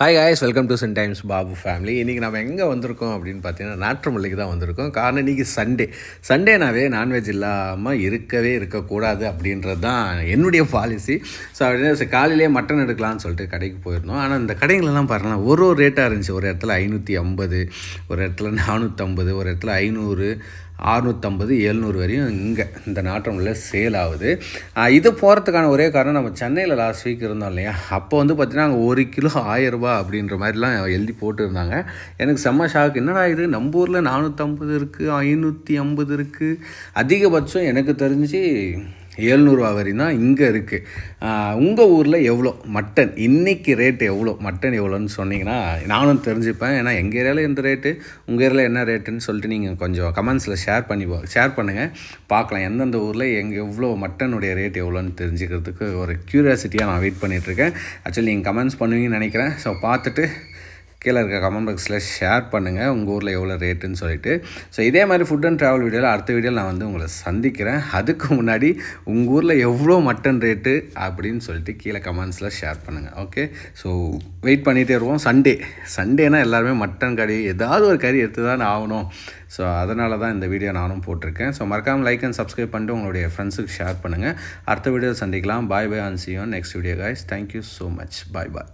Hi ஹாய்ஸ் welcome to Sun Times Babu family இன்றைக்கி நம்ம எங்கே வந்திருக்கோம் அப்படின்னு பார்த்தீங்கன்னா நாற்றுமல்லிக்கு தான் வந்திருக்கோம். காரணம் இன்றைக்கி சண்டே சண்டேனாவே நான்வெஜ் இல்லாமல் இருக்கவே இருக்கக்கூடாது அப்படின்றது தான் என்னுடைய பாலிசி ஸோ அப்படின்னா காலையிலேயே மட்டன் எடுக்கலாம்னு சொல்லிட்டு கடைக்கு போயிருந்தோம். ஆனால் இந்த கடைங்களெல்லாம் பாருங்களேன் ஒரு ஒரு ரேட்டாக இருந்துச்சு. ஒரு இடத்துல ஐநூற்றி ஐம்பது ஒரு இடத்துல நானூற்றம்பது ஒரு இடத்துல ஐநூறு அறுநூற்றம்பது எழுநூறு வரையும் இங்கே இந்த நாட்டமில் சேல் ஆகுது. இது போகிறதுக்கான ஒரே காரணம் நம்ம சென்னையில் லாஸ்ட் வீக் இருந்தோம் இல்லையா? அப்போ வந்து பார்த்திங்கன்னா அங்கே ஒரு கிலோ ஆயிரரூபா அப்படின்ற மாதிரிலாம் எழுதி போட்டுருந்தாங்க. எனக்கு செம்ம ஷாக் என்னடா இது? நம்ம ஊரில் நானூற்றம்பது இருக்குது ஐநூற்றி ஐம்பது இருக்குது அதிகபட்சம் எனக்கு தெரிஞ்சு ஏழ்நூறுவா வரையும் தான் இங்கே இருக்குது உங்கள் ஊரில் எவ்வளோ? மட்டன். இன்றைக்கி ரேட்டு எவ்வளோ? மட்டன் எவ்வளோன்னு சொன்னீங்கன்னா நானும் தெரிஞ்சுப்பேன். ஏன்னா எங்கள் ஏரியாவில் எந்த ரேட்டு உங்கள் ஏரியாவில் என்ன ரேட்டுன்னு சொல்லிட்டு நீங்கள் கொஞ்சம் கமெண்ட்ஸில் ஷேர் பண்ணி ஷேர் பண்ணுங்கள் பார்க்கலாம் எந்தெந்த ஊரில் எங்கே எவ்வளோ மட்டனுடைய ரேட் எவ்வளோன்னு தெரிஞ்சுக்கிறதுக்கு ஒரு க்யூரியாசிட்டியாக நான் வெயிட் பண்ணிகிட்ருக்கேன் ஆக்சுவலி நீங்கள் கமெண்ட்ஸ் பண்ணுவீங்கன்னு நினைக்கிறேன். ஸோ பார்த்துட்டு கீழே இருக்க கமெண்ட் பாக்ஸில் ஷேர் பண்ணுங்கள் உங்கள் ஊரில் எவ்வளோ ரேட்டுன்னு சொல்லிட்டு. ஸோ இதே மாதிரி ஃபுட் அண்ட் ட்ராவல் வீடியோவில் அடுத்த வீடியோவில் நான் வந்து உங்களை சந்திக்கிறேன். அதுக்கு முன்னாடி உங்கள் ஊரில் எவ்வளோ மட்டன் ரேட்டு அப்படின்னு சொல்லிட்டு கீழே கமெண்ட்ஸில் ஷேர் பண்ணுங்கள் ஓகே ஸோ வெயிட் பண்ணிகிட்டே வருவோம் சண்டே சண்டேனால் எல்லாருமே மட்டன் கறி ஏதாவது ஒரு கறி எடுத்து தான் ஆகணும். ஸோ அதனால தான் இந்த வீடியோ நானும் போட்டிருக்கேன். ஸோ மறக்காமல் லைக் அண்ட் சப்ஸ்கிரைப் பண்ணிட்டு உங்களுடைய ஃப்ரெண்ட்ஸுக்கு ஷேர் பண்ணுங்கள் அடுத்த வீடியோ சந்திக்கலாம். Bye bye and see you next video guys thank you so much bye bye